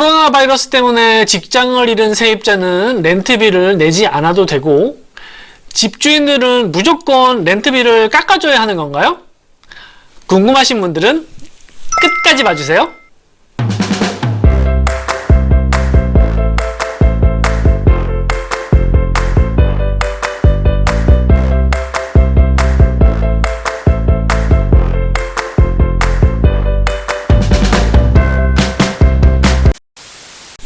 코로나 바이러스 때문에 직장을 잃은 세입자는 렌트비를 내지 않아도 되고 집주인들은 무조건 렌트비를 깎아줘야 하는 건가요? 궁금하신 분들은 끝까지 봐주세요.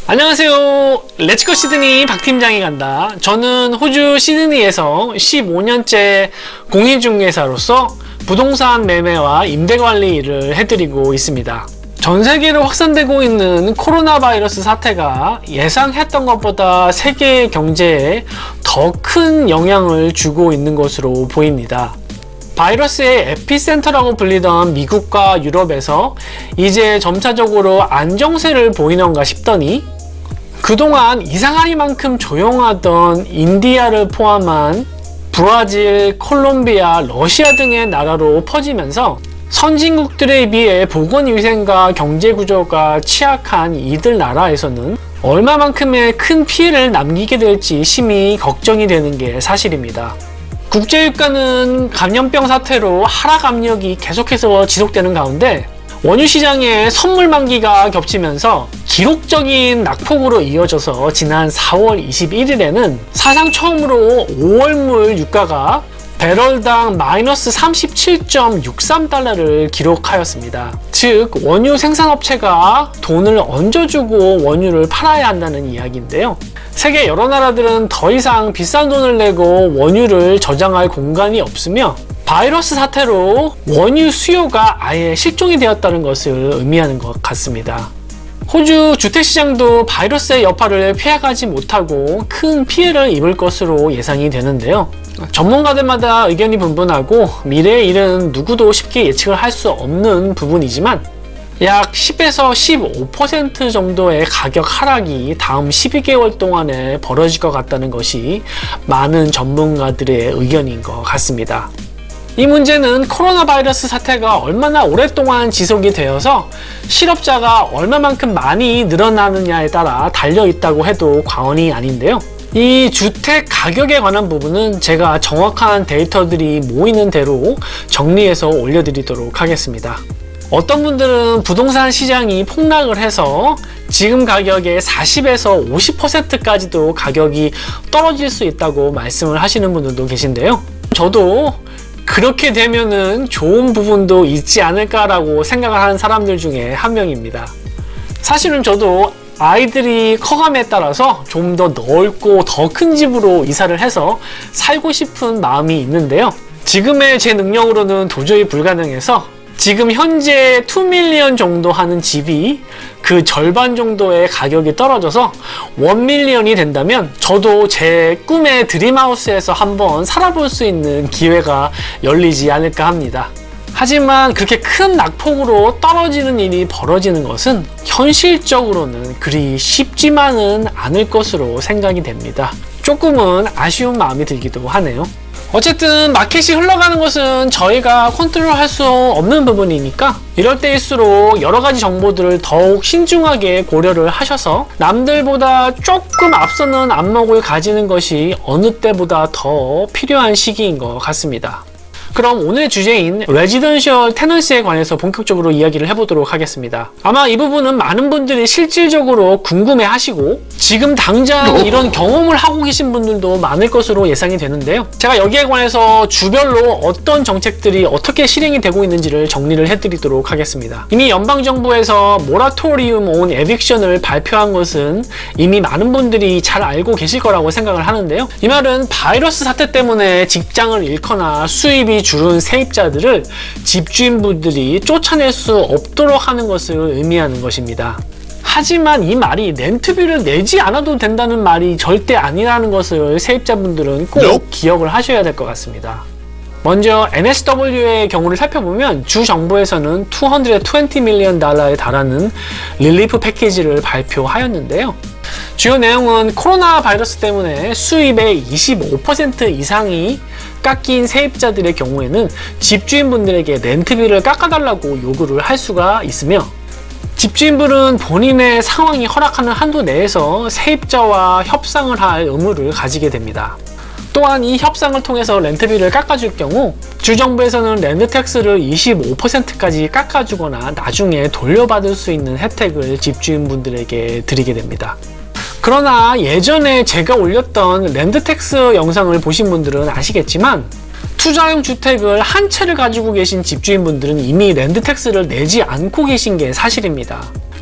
안녕하세요. 렛츠고 시드니 박 팀장이 간다. 저는 호주 시드니에서 15년째 공인중개사로서 부동산 매매와 임대 관리 일을 해드리고 있습니다. 전 세계로 확산되고 있는 코로나 바이러스 사태가 예상했던 것보다 세계 경제에 더 큰 영향을 주고 있는 것으로 보입니다. 바이러스의 에피센터라고 불리던 미국과 유럽에서 이제 점차적으로 안정세를 보이는가 싶더니 그동안 이상하리만큼 조용하던 인디아를 포함한 브라질, 콜롬비아, 러시아 등의 나라로 퍼지면서 선진국들에 비해 보건위생과 경제구조가 취약한 이들 나라에서는 얼마만큼의 큰 피해를 남기게 될지 심히 걱정이 되는 게 사실입니다. 국제유가는 감염병 사태로 하락 압력이 계속해서 지속되는 가운데 원유 시장에 선물 만기가 겹치면서 기록적인 낙폭으로 이어져서 지난 4월 21일에는 사상 처음으로 5월물 유가가 배럴당 마이너스 37.63달러를 기록하였습니다. 즉, 원유 생산업체가 돈을 얹어주고 원유를 팔아야 한다는 이야기인데요. 세계 여러 나라들은 더 이상 비싼 돈을 내고 원유를 저장할 공간이 없으며 바이러스 사태로 원유 수요가 아예 실종이 되었다는 것을 의미하는 것 같습니다. 호주 주택시장도 바이러스의 여파를 피해가지 못하고 큰 피해를 입을 것으로 예상이 되는데요. 전문가들마다 의견이 분분하고 미래의 일은 누구도 쉽게 예측을 할 수 없는 부분이지만 약 10에서 15% 정도의 가격 하락이 다음 12개월 동안에 벌어질 것 같다는 것이 많은 전문가들의 의견인 것 같습니다. 이 문제는 코로나 바이러스 사태가 얼마나 오랫동안 지속이 되어서 실업자가 얼마만큼 많이 늘어나느냐에 따라 달려 있다고 해도 과언이 아닌데요. 이 주택 가격에 관한 부분은 제가 정확한 데이터들이 모이는 대로 정리해서 올려드리도록 하겠습니다. 어떤 분들은 부동산 시장이 폭락을 해서 지금 가격의 40에서 50%까지도 가격이 떨어질 수 있다고 말씀을 하시는 분들도 계신데요. 저도 그렇게 되면은 좋은 부분도 있지 않을까라고 생각을 하는 사람들 중에 한 명입니다. 사실은 저도 아이들이 커감에 따라서 좀 더 넓고 더 큰 집으로 이사를 해서 살고 싶은 마음이 있는데요. 지금의 제 능력으로는 도저히 불가능해서 지금 현재 2밀리언 정도 하는 집이 그 절반 정도의 가격이 떨어져서 1밀리언이 된다면 저도 제 꿈의 드림하우스에서 한번 살아볼 수 있는 기회가 열리지 않을까 합니다. 하지만 그렇게 큰 낙폭으로 떨어지는 일이 벌어지는 것은 현실적으로는 그리 쉽지만은 않을 것으로 생각이 됩니다. 조금은 아쉬운 마음이 들기도 하네요. 어쨌든 마켓이 흘러가는 것은 저희가 컨트롤할 수 없는 부분이니까 이럴 때일수록 여러 가지 정보들을 더욱 신중하게 고려를 하셔서 남들보다 조금 앞서는 안목을 가지는 것이 어느 때보다 더 필요한 시기인 것 같습니다. 그럼 오늘 주제인 레지던셜 테넌시에 관해서 본격적으로 이야기를 해보도록 하겠습니다. 아마 이 부분은 많은 분들이 실질적으로 궁금해 하시고 지금 당장 이런 경험을 하고 계신 분들도 많을 것으로 예상이 되는데요. 제가 여기에 관해서 주별로 어떤 정책들이 어떻게 실행이 되고 있는지를 정리를 해드리도록 하겠습니다. 이미 연방정부에서 모라토리움 온 에빅션을 발표한 것은 이미 많은 분들이 잘 알고 계실 거라고 생각을 하는데요. 이 말은 바이러스 사태 때문에 직장을 잃거나 수입이 줄은 세입자들을 집주인분들이 쫓아낼 수 없도록 하는 것을 의미하는 것입니다. 하지만 이 말이 렌트비를 내지 않아도 된다는 말이 절대 아니라는 것을 세입자분들은 꼭 기억을 하셔야 될 것 같습니다. 먼저 NSW의 경우를 살펴보면 주 정부에서는 220 밀리언 달러에 달하는 릴리프 패키지를 발표하였는데요. 주요 내용은 코로나 바이러스 때문에 수입의 25% 이상이 깎인 세입자들의 경우에는 집주인분들에게 렌트비를 깎아달라고 요구를 할 수가 있으며 집주인분은 본인의 상황이 허락하는 한도 내에서 세입자와 협상을 할 의무를 가지게 됩니다. 또한 이 협상을 통해서 렌트비를 깎아줄 경우 주정부에서는 렌트택스를 25%까지 깎아주거나 나중에 돌려받을 수 있는 혜택을 집주인분들에게 드리게 됩니다. 그러나 예전에 제가 올렸던 랜드택스 영상을 보신 분들은 아시겠지만 투자용 주택을 한 채를 가지고 계신 집주인분들은 이미 랜드택스를 내지 않고 계신 게 사실입니다.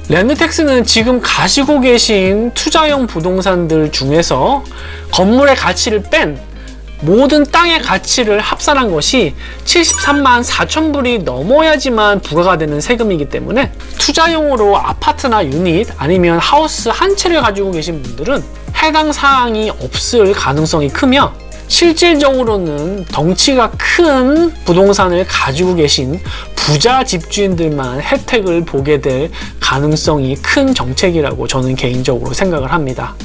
랜드택스는 지금 가지고 계신 투자용 부동산들 중에서 건물의 가치를 뺀 모든 땅의 가치를 합산한 것이 73만 4천 불이 넘어야지만 부과가 되는 세금이기 때문에 투자용으로 아파트나 유닛 아니면 하우스 한 채를 가지고 계신 분들은 해당 사항이 없을 가능성이 크며 실질적으로는 덩치가 큰 부동산을 가지고 계신 부자 집주인들만 혜택을 보게 될 가능성이 큰 정책이라고 저는 개인적으로 생각을 합니다.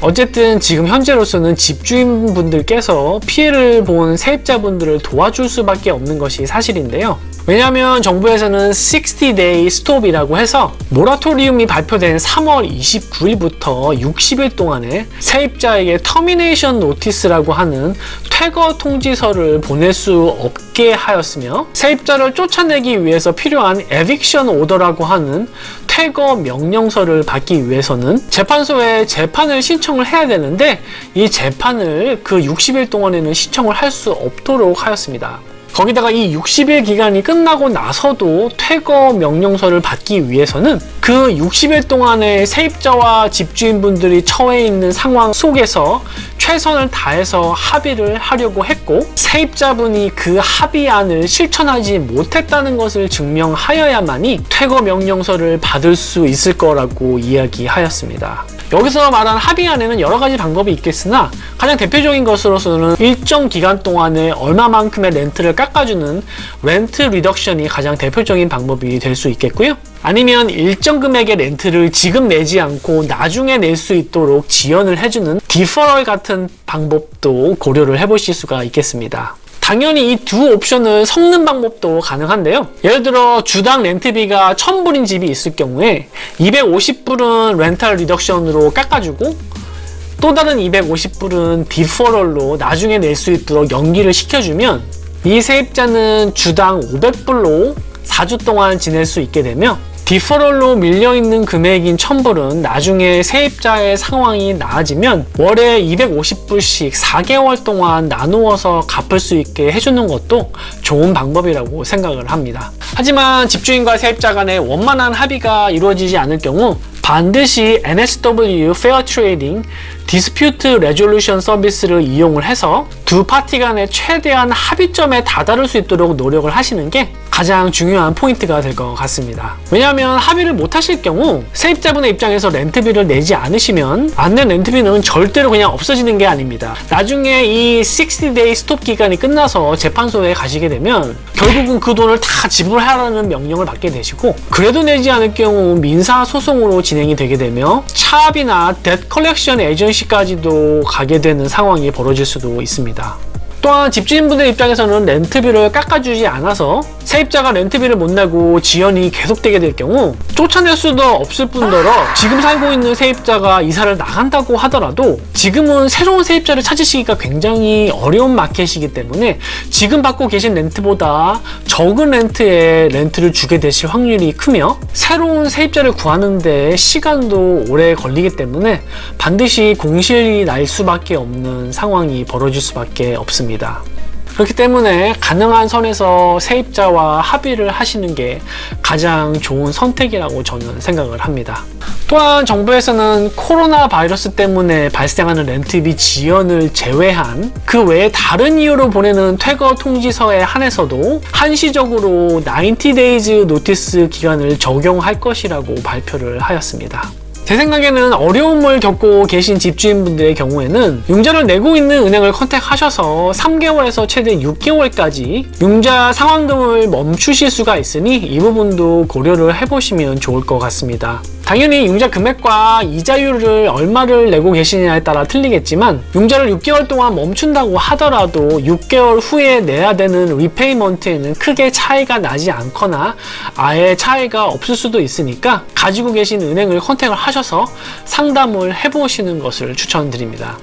어쨌든 지금 현재로서는 집주인분들께서 피해를 본 세입자분들을 도와줄 수밖에 없는 것이 사실인데요. 왜냐하면 정부에서는 60day stop이라고 해서 모라토리움이 발표된 3월 29일부터 60일 동안에 세입자에게 터미네이션 노티스라고 하는 퇴거 통지서를 보낼 수 없게 하였으며 세입자를 쫓아내기 위해서 필요한 에빅션 오더라고 하는 퇴거 명령서를 받기 위해서는 재판소에 재판을 신청을 해야 되는데 이 재판을 그 60일 동안에는 신청을 할 수 없도록 하였습니다. 거기다가 이 60일 기간이 끝나고 나서도 퇴거 명령서를 받기 위해서는 그 60일 동안에 세입자와 집주인분들이 처해 있는 상황 속에서 최선을 다해서 합의를 하려고 했고 세입자분이 그 합의안을 실천하지 못했다는 것을 증명하여야만이 퇴거 명령서를 받을 수 있을 거라고 이야기하였습니다. 여기서 말한 합의안에는 여러 가지 방법이 있겠으나 가장 대표적인 것으로서는 일정 기간 동안에 얼마만큼의 렌트를 깎아주는 렌트 리덕션이 가장 대표적인 방법이 될 수 있겠고요. 아니면 일정 금액의 렌트를 지금 내지 않고 나중에 낼 수 있도록 지연을 해주는 디퍼럴 같은 방법도 고려를 해보실 수가 있겠습니다. 당연히 이 두 옵션을 섞는 방법도 가능한데요. 예를 들어 주당 렌트비가 1000불인 집이 있을 경우에 250불은 렌탈 리덕션으로 깎아주고 또 다른 250불은 디퍼럴로 나중에 낼 수 있도록 연기를 시켜주면 이 세입자는 주당 500불로 4주 동안 지낼 수 있게 되며 디퍼럴로 밀려있는 금액인 1000불은 나중에 세입자의 상황이 나아지면 월에 250불씩 4개월 동안 나누어서 갚을 수 있게 해주는 것도 좋은 방법이라고 생각을 합니다. 하지만 집주인과 세입자 간의 원만한 합의가 이루어지지 않을 경우 반드시 NSW Fair Trading 디스퓨트 레졸루션 서비스를 이용을 해서 두 파티 간의 최대한 합의점에 다다를 수 있도록 노력을 하시는 게 가장 중요한 포인트가 될 것 같습니다. 왜냐하면 합의를 못 하실 경우 세입자분의 입장에서 렌트비를 내지 않으시면 안 낸 렌트비는 절대로 그냥 없어지는 게 아닙니다. 나중에 이 60day 스톱 기간이 끝나서 재판소에 가시게 되면 결국은 그 돈을 다 지불하라는 명령을 받게 되시고 그래도 내지 않을 경우 민사 소송으로 진행이 되게 되며 차압이나 뎃 컬렉션 에이전시까지도 가게 되는 상황이 벌어질 수도 있습니다. 또한 집주인분들 입장에서는 렌트비를 깎아주지 않아서 세입자가 렌트비를 못 내고 지연이 계속되게 될 경우 쫓아낼 수도 없을 뿐더러 지금 살고 있는 세입자가 이사를 나간다고 하더라도 지금은 새로운 세입자를 찾으시기가 굉장히 어려운 마켓이기 때문에 지금 받고 계신 렌트보다 적은 렌트에 렌트를 주게 되실 확률이 크며 새로운 세입자를 구하는데 시간도 오래 걸리기 때문에 반드시 공실이 날 수밖에 없는 상황이 벌어질 수밖에 없습니다. 그렇기 때문에 가능한 선에서 세입자와 합의를 하시는 게 가장 좋은 선택이라고 저는 생각을 합니다. 또한 정부에서는 코로나 바이러스 때문에 발생하는 렌트비 지연을 제외한 그 외에 다른 이유로 보내는 퇴거 통지서에 한해서도 한시적으로 90days 노티스 기간을 적용할 것이라고 발표를 하였습니다. 제 생각에는 어려움을 겪고 계신 집주인분들의 경우에는 융자를 내고 있는 은행을 컨택하셔서 3개월에서 최대 6개월까지 융자 상환금을 멈추실 수가 있으니 이 부분도 고려를 해보시면 좋을 것 같습니다. 당연히 융자 금액과 이자율을 얼마를 내고 계시냐에 따라 틀리겠지만 융자를 6개월 동안 멈춘다고 하더라도 6개월 후에 내야 되는 리페이먼트에는 크게 차이가 나지 않거나 아예 차이가 없을 수도 있으니까 가지고 계신 은행을 컨택을 하셔서 상담을 해보시는 것을 추천드립니다.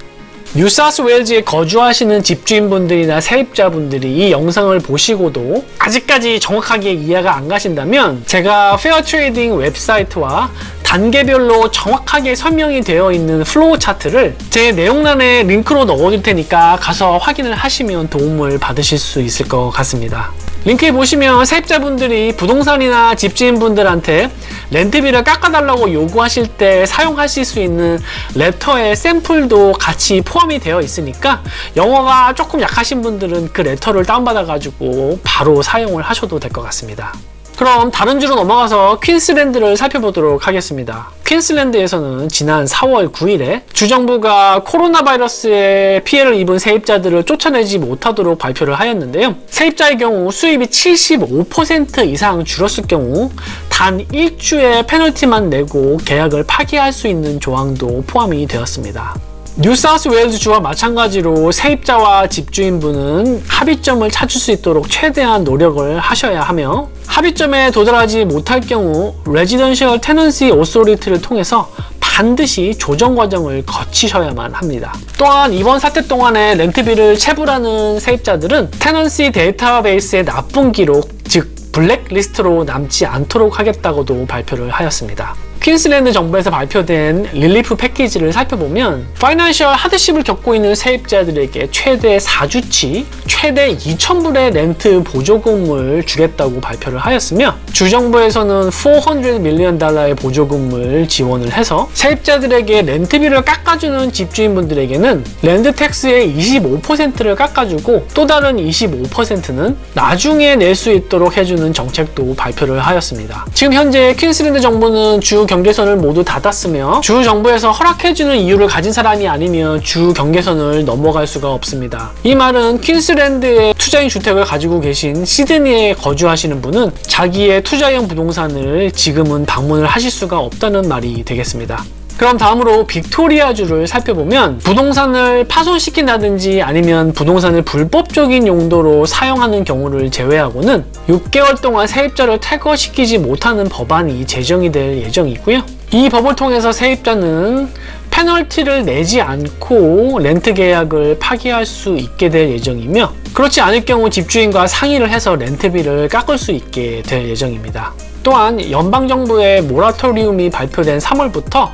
뉴사스 웨일즈에 거주하시는 집주인분들이나 세입자분들이 이 영상을 보시고도 아직까지 정확하게 이해가 안 가신다면 제가 페어 트레이딩 웹사이트와 단계별로 정확하게 설명이 되어 있는 플로우 차트를 제 내용란에 링크로 넣어둘 테니까 가서 확인을 하시면 도움을 받으실 수 있을 것 같습니다. 링크에 보시면 세입자분들이 부동산이나 집주인분들한테 렌트비를 깎아달라고 요구하실 때 사용하실 수 있는 레터의 샘플도 같이 포함이 되어 있으니까 영어가 조금 약하신 분들은 그 레터를 다운받아가지고 바로 사용을 하셔도 될 것 같습니다. 그럼 다른 주로 넘어가서 퀸스랜드를 살펴보도록 하겠습니다. 퀸스랜드에서는 지난 4월 9일에 주정부가 코로나 바이러스에 피해를 입은 세입자들을 쫓아내지 못하도록 발표를 하였는데요. 세입자의 경우 수입이 75% 이상 줄었을 경우 단 1주의 페널티만 내고 계약을 파기할 수 있는 조항도 포함이 되었습니다. 뉴사우스 웨일즈주와 마찬가지로 세입자와 집주인분은 합의점을 찾을 수 있도록 최대한 노력을 하셔야 하며 합의점에 도달하지 못할 경우 레지던셜 테넌시 오소리티를 통해서 반드시 조정 과정을 거치셔야만 합니다. 또한 이번 사태 동안에 렌트비를 체불하는 세입자들은 테넌시 데이터베이스의 나쁜 기록, 즉 블랙리스트로 남지 않도록 하겠다고도 발표를 하였습니다. 퀸슬랜드 정부에서 발표된 릴리프 패키지를 살펴보면 파이낸셜 하드십을 겪고 있는 세입자들에게 최대 4주치 최대 2,000불의 렌트 보조금을 주겠다고 발표를 하였으며 주정부에서는 400 밀리언 달러의 보조금을 지원을 해서 세입자들에게 렌트비를 깎아주는 집주인분들에게는 랜드 텍스의 25%를 깎아주고 또 다른 25%는 나중에 낼 수 있도록 해주는 정책도 발표를 하였습니다. 지금 현재 퀸슬랜드 정부는 주 경계선을 모두 닫았으며 주 정부에서 허락해주는 이유를 가진 사람이 아니면 주 경계선을 넘어갈 수가 없습니다. 이 말은 퀸스랜드의 투자인 주택을 가지고 계신 시드니에 거주하시는 분은 자기의 투자형 부동산을 지금은 방문을 하실 수가 없다는 말이 되겠습니다. 그럼 다음으로 빅토리아주를 살펴보면 부동산을 파손시킨다든지 아니면 부동산을 불법적인 용도로 사용하는 경우를 제외하고는 6개월 동안 세입자를 탈거시키지 못하는 법안이 제정이 될 예정이고요. 이 법을 통해서 세입자는 페널티를 내지 않고 렌트 계약을 파기할 수 있게 될 예정이며 그렇지 않을 경우 집주인과 상의를 해서 렌트비를 깎을 수 있게 될 예정입니다. 또한 연방정부의 모라토리움이 발표된 3월부터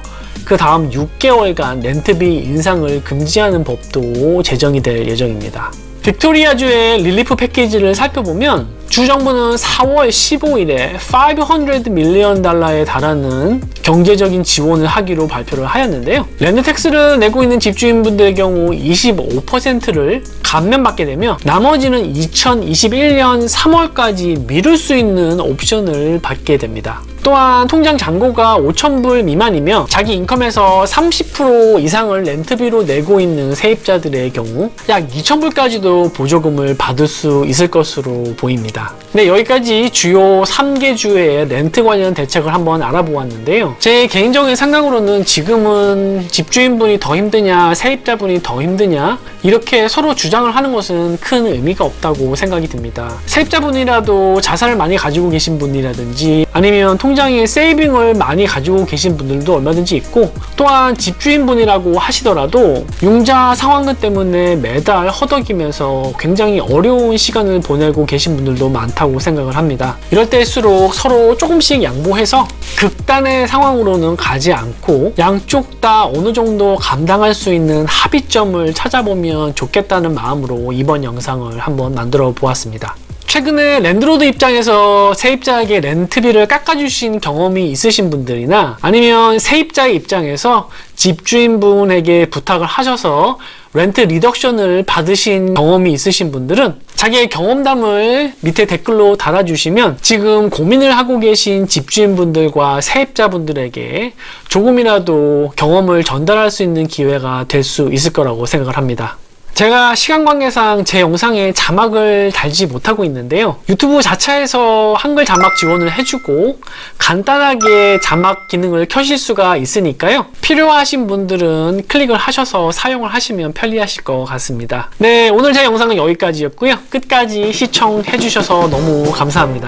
그 다음 6개월간 렌트비 인상을 금지하는 법도 제정이 될 예정입니다. 빅토리아주의 릴리프 패키지를 살펴보면 주 정부는 4월 15일에 500 밀리언 달러에 달하는 경제적인 지원을 하기로 발표를 하였는데요. 텍스를 내고 있는 집주인분들의 경우 25%를 감면받게 되며 나머지는 2021년 3월까지 미룰 수 있는 옵션을 받게 됩니다. 또한 통장 잔고가 5,000불 미만이며 자기 인컴에서 30% 이상을 렌트비로 내고 있는 세입자들의 경우 약 2,000불까지도 보조금을 받을 수 있을 것으로 보입니다. 네, 여기까지 주요 3개 주의 렌트 관련 대책을 한번 알아보았는데요. 제 개인적인 생각으로는 지금은 집주인분이 더 힘드냐, 세입자분이 더 힘드냐, 이렇게 서로 주장을 하는 것은 큰 의미가 없다고 생각이 듭니다. 세입자분이라도 자산을 많이 가지고 계신 분이라든지 아니면 통장 에 세이빙을 많이 가지고 계신 분들도 얼마든지 있고 또한 집주인분이라고 하시더라도 융자 상환금 때문에 매달 허덕이면서 굉장히 어려운 시간을 보내고 계신 분들도 많다고 생각을 합니다. 이럴 때일수록 서로 조금씩 양보해서 극단의 상황으로는 가지 않고 양쪽 다 어느 정도 감당할 수 있는 합의점을 찾아보면 좋겠다는 마음으로 이번 영상을 한번 만들어 보았습니다. 최근에 랜드로드 입장에서 세입자에게 렌트비를 깎아주신 경험이 있으신 분들이나 아니면 세입자의 입장에서 집주인분에게 부탁을 하셔서 렌트 리덕션을 받으신 경험이 있으신 분들은 자기의 경험담을 밑에 댓글로 달아주시면 지금 고민을 하고 계신 집주인분들과 세입자분들에게 조금이라도 경험을 전달할 수 있는 기회가 될 수 있을 거라고 생각을 합니다. 제가 시간 관계상 제 영상에 자막을 달지 못하고 있는데요. 유튜브 자체에서 한글 자막 지원을 해주고 간단하게 자막 기능을 켜실 수가 있으니까요. 필요하신 분들은 클릭을 하셔서 사용을 하시면 편리하실 것 같습니다. 네, 오늘 제 영상은 여기까지였고요. 끝까지 시청해주셔서 너무 감사합니다.